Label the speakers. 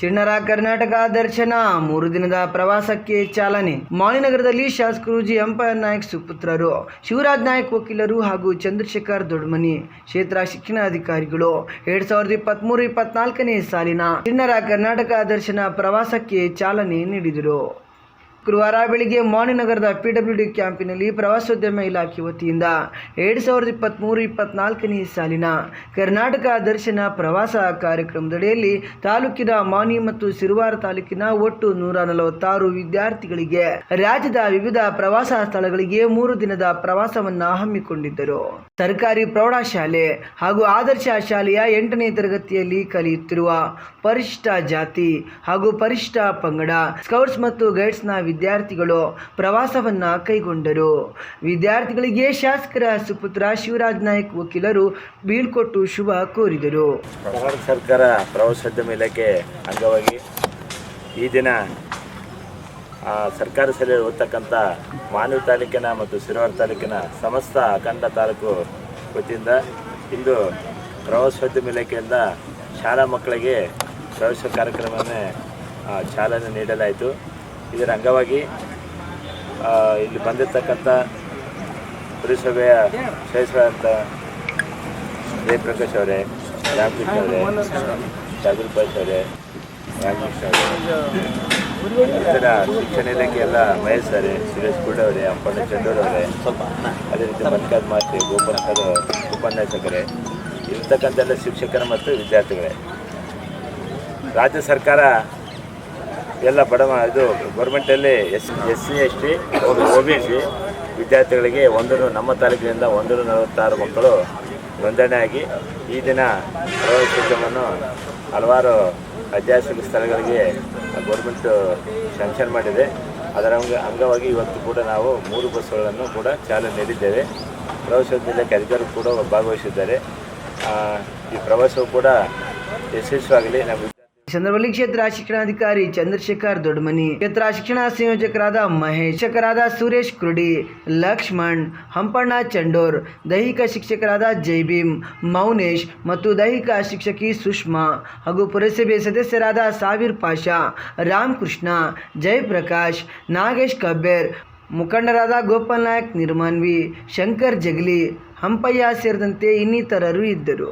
Speaker 1: ಚಿಣ್ಣರ ಕರ್ನಾಟಕ ದರ್ಶನ, ಮೂರು ದಿನದ ಪ್ರವಾಸಕ್ಕೆ ಚಾಲನೆ. ಮಾಳಿನಗರದಲ್ಲಿ ಶಾಸಕರು ಜಿ ಎಂಪಯರ್ ನಾಯಕ್ ಸುಪುತ್ರರು, ಶಿವರಾಜ್ ನಾಯಕ್ ವಕೀಲರು ಹಾಗೂ ಚಂದ್ರಶೇಖರ್ ದೊಡ್ಮನಿ ಕ್ಷೇತ್ರ ಶಿಕ್ಷಣಾಧಿಕಾರಿಗಳು ಎರಡ್ ಸಾವಿರದ ಇಪ್ಪತ್ಮೂರು ಇಪ್ಪತ್ನಾಲ್ಕನೇ ಸಾಲಿನ ಚಿಣ್ಣರ ಕರ್ನಾಟಕ ದರ್ಶನ ಪ್ರವಾಸಕ್ಕೆ ಚಾಲನೆ ನೀಡಿದರು. ಗುರುವಾರ ಬೆಳಿಗ್ಗೆ ಮಾಣಿನಗರದ ಪಿಡಬ್ಲ್ಯೂಡಿ ಕ್ಯಾಂಪಿನಲ್ಲಿ ಪ್ರವಾಸೋದ್ಯಮ ಇಲಾಖೆ ವತಿಯಿಂದ ಎರಡು ಸಾವಿರದ ಇಪ್ಪತ್ತ್ಮೂರು ಇಪ್ಪತ್ನಾಲ್ಕನೇ ಸಾಲಿನ ಕರ್ನಾಟಕ ದರ್ಶನ ಪ್ರವಾಸ ಕಾರ್ಯಕ್ರಮದಡಿಯಲ್ಲಿ ತಾಲೂಕಿನ ಮಾನಿ ಮತ್ತು ಸಿರುವಾರ ತಾಲೂಕಿನ ಒಟ್ಟು ನೂರ ನಲವತ್ತಾರು ವಿದ್ಯಾರ್ಥಿಗಳಿಗೆ ರಾಜ್ಯದ ವಿವಿಧ ಪ್ರವಾಸ ಸ್ಥಳಗಳಿಗೆ ಮೂರು ದಿನದ ಪ್ರವಾಸವನ್ನು ಹಮ್ಮಿಕೊಂಡಿದ್ದರು. ಸರ್ಕಾರಿ ಪ್ರೌಢಶಾಲೆ ಹಾಗೂ ಆದರ್ಶ ಶಾಲೆಯ ಎಂಟನೇ ತರಗತಿಯಲ್ಲಿ ಕಲಿಯುತ್ತಿರುವ ಪರಿಶಿಷ್ಟ ಜಾತಿ ಹಾಗೂ ಪರಿಶಿಷ್ಟ ಪಂಗಡ, ಸ್ಕೌಟ್ಸ್ ಮತ್ತು ಗೈಡ್ಸ್ನ ವಿದ್ಯಾರ್ಥಿಗಳು ಪ್ರವಾಸವನ್ನ ಕೈಗೊಂಡರು. ವಿದ್ಯಾರ್ಥಿಗಳಿಗೆ ಶಾಸಕರ ಸುಪುತ್ರ ಶಿವರಾಜ್ ನಾಯಕ್ ವಕೀಲರು ಬೀಳ್ಕೊಟ್ಟು ಶುಭ ಕೋರಿದರು.
Speaker 2: ಕರ್ನಾಟಕ ಸರ್ಕಾರ ಪ್ರವಾಸೋದ್ಯಮ ಇಲಾಖೆ ಅಂಗವಾಗಿ ಈ ದಿನ ಸರ್ಕಾರ ಹೋಗ್ತಕ್ಕಂಥ ಓದ್ತಕ್ಕಂಥ ಮಾನವ ತಾಲೂಕಿನ ಮತ್ತು ಸಿರುವಾರ ತಾಲೂಕಿನ ಸಮಸ್ತ ಅಖಂಡ ತಾಲೂಕು ವತಿಯಿಂದ ಇಂದು ಪ್ರವಾಸೋದ್ಯಮ ಇಲಾಖೆಯಿಂದ ಶಾಲಾ ಮಕ್ಕಳಿಗೆ ಪ್ರವೇಶ ಕಾರ್ಯಕ್ರಮವನ್ನೇ ಚಾಲನೆ ನೀಡಲಾಯಿತು. ಇದರ ಅಂಗವಾಗಿ ಇಲ್ಲಿ ಬಂದಿರತಕ್ಕಂಥ ಪುರಸಭೆಯ ಶ್ರೇಷ್ಠ ಜಯಪ್ರಕಾಶ್ ಅವರೇ, ರಾಮಕೃಷ್ಣ ಅವರೇ ಜಾಗೃಪಾಶ್ ಅವರೇ ರಾಮಕೃಷ್ಣ ಅವರೇ ಇತರ ಶಿಕ್ಷಣ ಇಲಾಖೆ ಎಲ್ಲ ಮಹೇಶ್ ಅವರೇ ಸುರೇಶ್ ಗೌಡ ಅವರೇ, ಅಪ್ಪಣ್ಣ ಚಂದೂರ್ ಅವರೇ, ಅದೇ ರೀತಿ ಮಲ್ಲಿಕಾರ್ಜ್ ಮಾತೆ ಸರ್ ಉಪನ್ಯಾಸಕರೇ ಇರ್ತಕ್ಕಂಥ ಎಲ್ಲ ಶಿಕ್ಷಕರು ಮತ್ತು ವಿದ್ಯಾರ್ಥಿಗಳೇ. ರಾಜ್ಯ ಸರ್ಕಾರ ಎಲ್ಲ ಬಡವ ಇದು ಗೌರ್ಮೆಂಟಲ್ಲಿ S S C, S T O B C ವಿದ್ಯಾರ್ಥಿಗಳಿಗೆ ಒಂದು ನಮ್ಮ ತಾಲೂಕಿನಿಂದ ಒಂದು ನಲವತ್ತಾರು ಮಕ್ಕಳು ನೋಂದಣಿಯಾಗಿ ಈ ದಿನ ಪ್ರವಾಸೋದ್ಯಮವನ್ನು ಹಲವಾರು ಐತಿಹಾಸಿಕ ಸ್ಥಳಗಳಿಗೆ ಗೌರ್ಮೆಂಟ್ ಸ್ಯಾಂಕ್ಷನ್ ಮಾಡಿದೆ. ಅದರ ಅಂಗ ಅಂಗವಾಗಿ ಇವತ್ತು ಕೂಡ ನಾವು ಮೂರು ಬಸ್ಸುಗಳನ್ನು ಕೂಡ ಚಾಲನೆ ನೀಡಿದ್ದೇವೆ. ಪ್ರವಾಸೋದ್ಯಮ ಇಲಾಖೆ ಅಧಿಕಾರಿಗಳು ಕೂಡ ಭಾಗವಹಿಸಿದ್ದಾರೆ. ಈ ಪ್ರವಾಸವು ಕೂಡ ಯಶಸ್ವಿಯಾಗಲಿ ನಮ್ಮ
Speaker 1: ಸಂದರ್ಭದಲ್ಲಿ ಕ್ಷೇತ್ರ ಶಿಕ್ಷಣಾಧಿಕಾರಿ ಚಂದ್ರಶೇಖರ್ ದೊಡ್ಡಮನಿ ಕ್ಷೇತ್ರ ಶಿಕ್ಷಣ ಸಂಯೋಜಕರಾದ ಮಹೇಶ್ ಶಿಕ್ಷಕರಾದ ಸುರೇಶ್ ಕುರುಡಿ, ಲಕ್ಷ್ಮಣ್, ಹಂಪಣ್ಣ ಚಂಡೋರ್, ದೈಹಿಕ ಶಿಕ್ಷಕರಾದ ಜೈಭೀಮ್, ಮೌನೇಶ್ ಮತ್ತು ದೈಹಿಕ ಶಿಕ್ಷಕಿ ಸುಷ್ಮಾ ಹಾಗೂ ಪುರಸಭೆ ಸದಸ್ಯರಾದ ಸಾವಿರ್ ಪಾಷಾ, ರಾಮಕೃಷ್ಣ, ಜಯಪ್ರಕಾಶ್, ನಾಗೇಶ್ ಕಬ್ಬೇರ್, ಮುಖಂಡರಾದ ಗೋಪಾಲ್ ನಾಯಕ್, ನಿರ್ಮಾನ್ವಿ, ಶಂಕರ್ ಜಗಲಿ, ಹಂಪಯ್ಯ ಸೇರಿದಂತೆ ಇನ್ನಿತರರು ಇದ್ದರು.